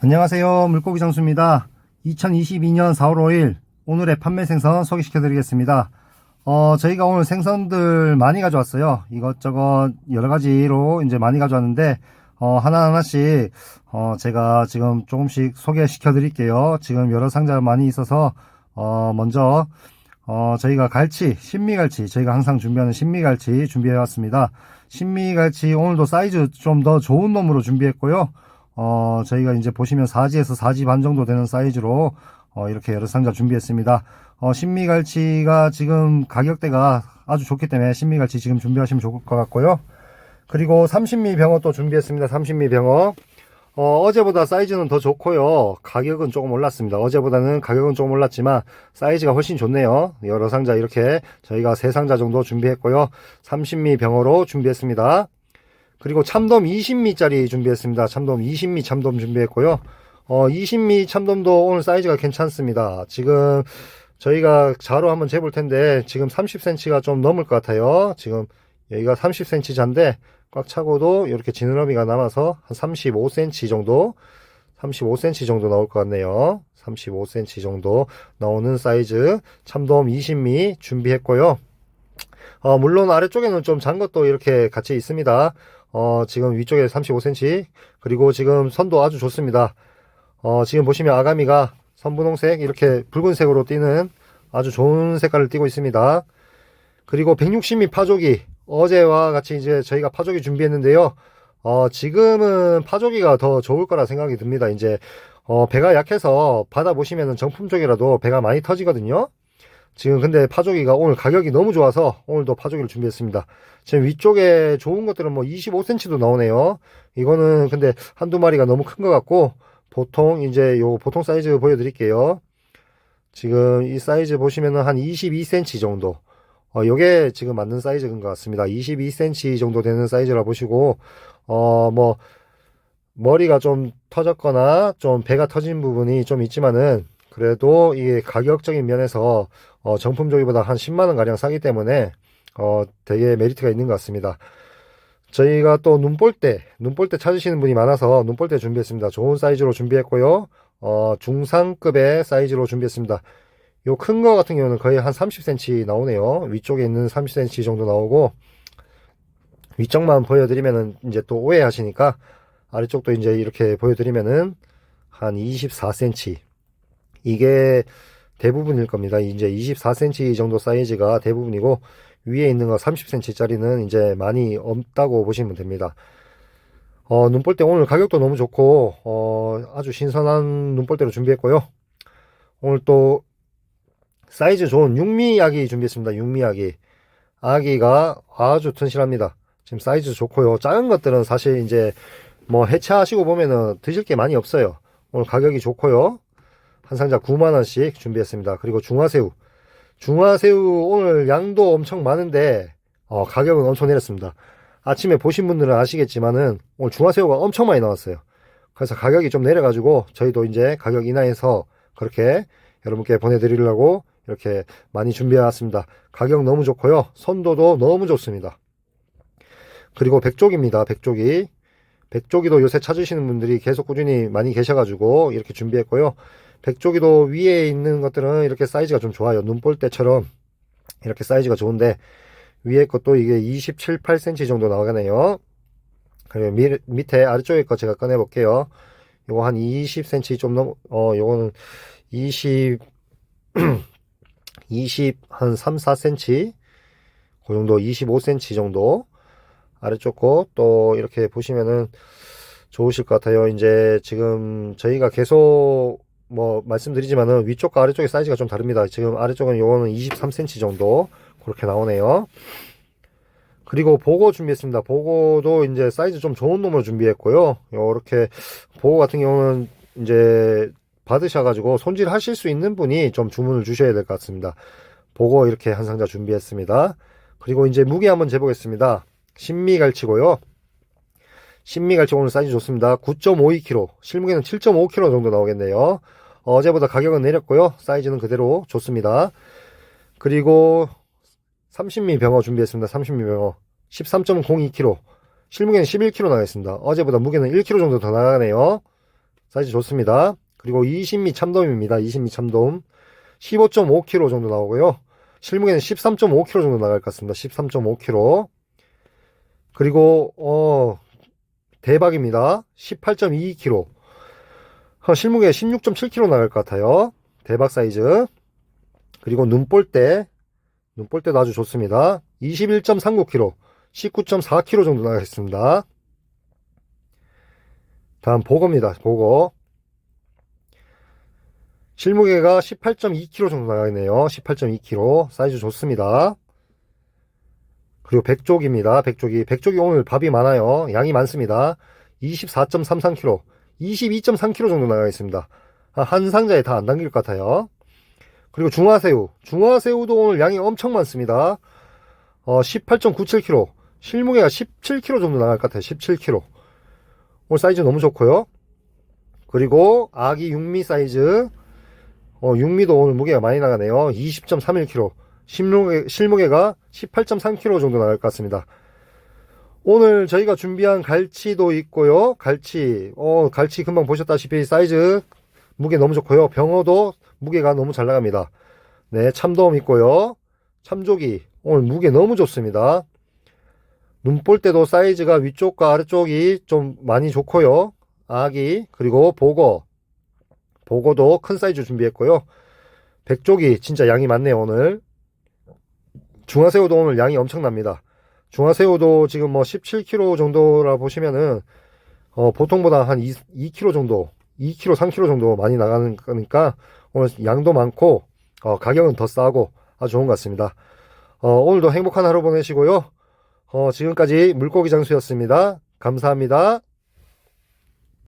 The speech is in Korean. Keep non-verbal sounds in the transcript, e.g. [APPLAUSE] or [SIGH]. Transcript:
안녕하세요. 물고기 장수입니다. 2022년 4월 5일 오늘의 판매 생선 소개시켜 드리겠습니다. 어, 저희가 오늘 생선들 많이 가져왔어요. 이것저것 여러 가지로 이제 많이 가져왔는데 어, 하나하나씩 어, 제가 지금 조금씩 소개시켜 드릴게요. 지금 여러 상자가 많이 있어서 어, 먼저 어, 저희가 갈치, 신미갈치, 저희가 항상 준비하는 신미갈치 준비해 왔습니다. 신미갈치 오늘도 사이즈 좀 더 좋은 놈으로 준비했고요. 어, 저희가 이제 보시면 4지에서 4지 반 정도 되는 사이즈로 어, 이렇게 여러 상자 준비했습니다. 어, 신미갈치가 지금 가격대가 아주 좋기 때문에 신미갈치 지금 준비하시면 좋을 것 같고요. 그리고 30미 병어 또 준비했습니다. 30미 병어. 어, 어제보다 사이즈는 더 좋고요. 가격은 조금 올랐습니다. 어제보다는 가격은 조금 올랐지만 사이즈가 훨씬 좋네요. 여러 상자 이렇게 저희가 세 상자 정도 준비했고요. 30미 병어로 준비했습니다. 그리고 참돔 20미짜리 준비했습니다. 참돔 20미 참돔 준비했고요. 어, 20미 참돔도 오늘 사이즈가 괜찮습니다. 지금 저희가 자로 한번 재볼 텐데 지금 30cm가 좀 넘을 것 같아요. 지금 여기가 30cm 잔데 꽉 차고도 이렇게 지느러미가 남아서 한 35cm 정도 35cm 정도 나올 것 같네요. 35cm 정도 나오는 사이즈 참돔 20미 준비했고요. 어, 물론 아래쪽에는 좀 잔 것도 이렇게 같이 있습니다. 어, 지금 위쪽에 35cm, 그리고 지금 선도 아주 좋습니다. 어, 지금 보시면 아가미가 선분홍색, 이렇게 붉은색으로 띄는 아주 좋은 색깔을 띄고 있습니다. 그리고 160mm 파조기, 어제와 같이 이제 저희가 파조기 준비했는데요. 어, 지금은 파조기가 더 좋을 거라 생각이 듭니다. 이제, 어, 배가 약해서 받아 보시면은 정품 쪽이라도 배가 많이 터지거든요. 지금 근데 파조기가 오늘 가격이 너무 좋아서 오늘도 파조기를 준비했습니다. 지금 위쪽에 좋은 것들은 뭐 25cm도 나오네요. 이거는 근데 한두 마리가 너무 큰 것 같고 보통 이제 요 보통 사이즈 보여드릴게요. 지금 이 사이즈 보시면은 한 22cm 정도. 어, 요게 지금 맞는 사이즈인 것 같습니다. 22cm 정도 되는 사이즈라 보시고, 어, 뭐, 머리가 좀 터졌거나 좀 배가 터진 부분이 좀 있지만은 그래도 이게 가격적인 면에서 어, 정품 조기보다 한 10만 원 가량 싸기 때문에 어, 되게 메리트가 있는 것 같습니다. 저희가 또 눈볼대, 눈볼대 찾으시는 분이 많아서 눈볼대 준비했습니다. 좋은 사이즈로 준비했고요. 어, 중상급의 사이즈로 준비했습니다. 요 큰 거 같은 경우는 거의 한 30cm 나오네요. 위쪽에 있는 30cm 정도 나오고 위쪽만 보여드리면은 이제 또 오해하시니까 아래쪽도 이제 이렇게 보여드리면은 한 24cm 이게 대부분일 겁니다. 이제 24cm 정도 사이즈가 대부분이고 위에 있는 거 30cm짜리는 이제 많이 없다고 보시면 됩니다. 어, 눈볼대 오늘 가격도 너무 좋고 어, 아주 신선한 눈볼대로 준비했고요. 오늘 또 사이즈 좋은 육미 아기 준비했습니다. 육미 아기. 아기가 아주 튼실합니다. 지금 사이즈 좋고요. 작은 것들은 사실 이제 뭐 해체하시고 보면은 드실 게 많이 없어요. 오늘 가격이 좋고요. 한 상자 9만원씩 준비했습니다. 그리고 중화새우. 중화새우 오늘 양도 엄청 많은데, 어, 가격은 엄청 내렸습니다. 아침에 보신 분들은 아시겠지만은, 오늘 중화새우가 엄청 많이 나왔어요. 그래서 가격이 좀 내려가지고, 저희도 이제 가격 인하해서 그렇게 여러분께 보내드리려고 이렇게 많이 준비해왔습니다. 가격 너무 좋고요. 선도도 너무 좋습니다. 그리고 백조기입니다. 백조기. 백조기도 요새 찾으시는 분들이 계속 꾸준히 많이 계셔가지고 이렇게 준비했고요. 백조기도 위에 있는 것들은 이렇게 사이즈가 좀 좋아요. 눈볼 때처럼 이렇게 사이즈가 좋은데 위에 것도 이게 27, 8cm 정도 나가네요. 그리고 미, 밑에 아래쪽에 거 제가 꺼내 볼게요. 요거 한 20cm 좀 넘, 어, 요거는 20, 20, [CLEARS THROAT] 한 3, 4cm. 그 정도 25cm 정도. 아래쪽 거 또 이렇게 보시면은 좋으실 것 같아요. 이제 지금 저희가 계속 뭐 말씀드리지만은 위쪽과 아래쪽의 사이즈가 좀 다릅니다. 지금 아래쪽은 요거는 23cm 정도 그렇게 나오네요. 그리고 보고 준비했습니다. 보고도 이제 사이즈 좀 좋은 놈을 준비했고요. 요렇게 보고 같은 경우는 이제 받으셔가지고 손질 하실 수 있는 분이 좀 주문을 주셔야 될 것 같습니다. 보고 이렇게 한 상자 준비했습니다. 그리고 이제 무게 한번 재보겠습니다. 신미갈치고요. 신미갈치 오늘 사이즈 좋습니다. 9.52kg, 실무게는 7.5kg 정도 나오겠네요. 어제보다 가격은 내렸고요. 사이즈는 그대로 좋습니다. 그리고 30미 병어 준비했습니다. 30미 병어 13.02kg, 실무게는 11kg 나가겠습니다. 어제보다 무게는 1kg 정도 더 나가네요. 사이즈 좋습니다. 그리고 20미 참돔입니다. 20미 참돔. 15.5kg 정도 나오고요. 실무에는 13.5kg 정도 나갈 것 같습니다. 13.5kg. 그리고 어 대박입니다. 18.2kg. 어, 실무에 16.7kg 나갈 것 같아요. 대박 사이즈. 그리고 눈볼대. 눈볼대도 아주 좋습니다. 21.39kg. 19.4kg 정도 나가겠습니다. 다음 보거입니다. 보거. 실무게가 18.2kg 정도 나가네요. 18.2kg. 사이즈 좋습니다. 그리고 백조기입니다. 백조기. 백조기 오늘 밥이 많아요. 양이 많습니다. 24.33kg. 22.3kg 정도 나가겠습니다. 아, 한 상자에 다 안 담길 것 같아요. 그리고 중화새우. 중화새우도 오늘 양이 엄청 많습니다. 어, 18.97kg. 실무게가 17kg 정도 나갈 것 같아요. 17kg. 오늘 사이즈 너무 좋고요. 그리고 아기 육미 사이즈. 어, 육미도 오늘 무게가 많이 나가네요. 20.31kg. 실무게, 실무게가 18.3kg 정도 나갈 것 같습니다. 오늘 저희가 준비한 갈치도 있고요. 갈치, 어, 갈치 금방 보셨다시피 사이즈 무게 너무 좋고요. 병어도 무게가 너무 잘 나갑니다. 네, 참돔 있고요. 참조기 오늘 무게 너무 좋습니다. 눈볼 때도 사이즈가 위쪽과 아래쪽이 좀 많이 좋고요. 아기 그리고 보거 보거도 큰 사이즈 준비했고요. 백조기 진짜 양이 많네요 오늘. 중화새우도 오늘 양이 엄청납니다. 중화새우도 지금 뭐 17kg 정도라 보시면은 어, 보통보다 한 2, 2kg 정도, 2kg, 3kg 정도 많이 나가는 거니까 오늘 양도 많고 어, 가격은 더 싸고 아주 좋은 것 같습니다. 어, 오늘도 행복한 하루 보내시고요. 어, 지금까지 물고기 장수였습니다. 감사합니다.